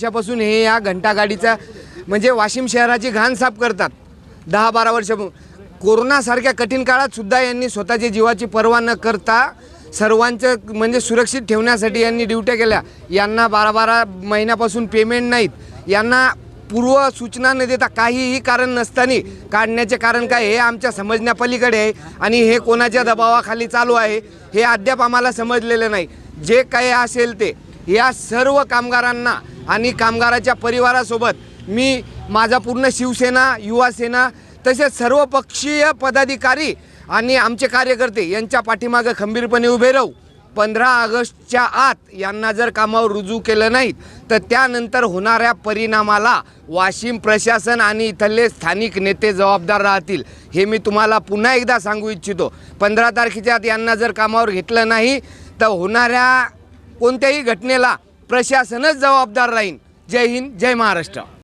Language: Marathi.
वर्षापासून हे या घंटागाडीचा म्हणजे वाशिम शहराची घाण साफ करतात. दहा बारा वर्ष कोरोनासारख्या कठीण काळात सुद्धा यांनी स्वतःच्या जीवाची पर्वा न करता सर्वांचं म्हणजे सुरक्षित ठेवण्यासाठी यांनी ड्युट्या केल्या. यांना बारा बारा महिन्यापासून पेमेंट नाहीत. यांना पूर्व सूचना न देता काहीही कारण नसताना काढण्याचे कारण काय हे आमच्या समजण्यापलीकडे आहे आणि हे कोणाच्या दबावाखाली चालू आहे हे अद्याप आम्हाला समजलेलं नाही. जे काही असेल ते या सर्व कामगारांना आणि कामगाराच्या परिवारासोबत मी माझा पूर्ण शिवसेना युवासेना तसेच सर्व पक्षीय पदाधिकारी आणि आमचे कार्यकर्ते यांच्या पाठीमागं खंबीरपणे उभे राहू. पंधरा ऑगस्टच्या आत यांना जर कामावर रुजू केलं नाहीत तर त्यानंतर होणाऱ्या परिणामाला वाशिम प्रशासन आणि इथले स्थानिक नेते जबाबदार राहतील हे मी तुम्हाला पुन्हा एकदा सांगू इच्छितो. पंधरा तारखेच्या आत यांना जर कामावर घेतलं नाही तर होणाऱ्या कोणत्याही घटनेला प्रशासनच जबाबदार राहीन. जय हिंद जय महाराष्ट्र.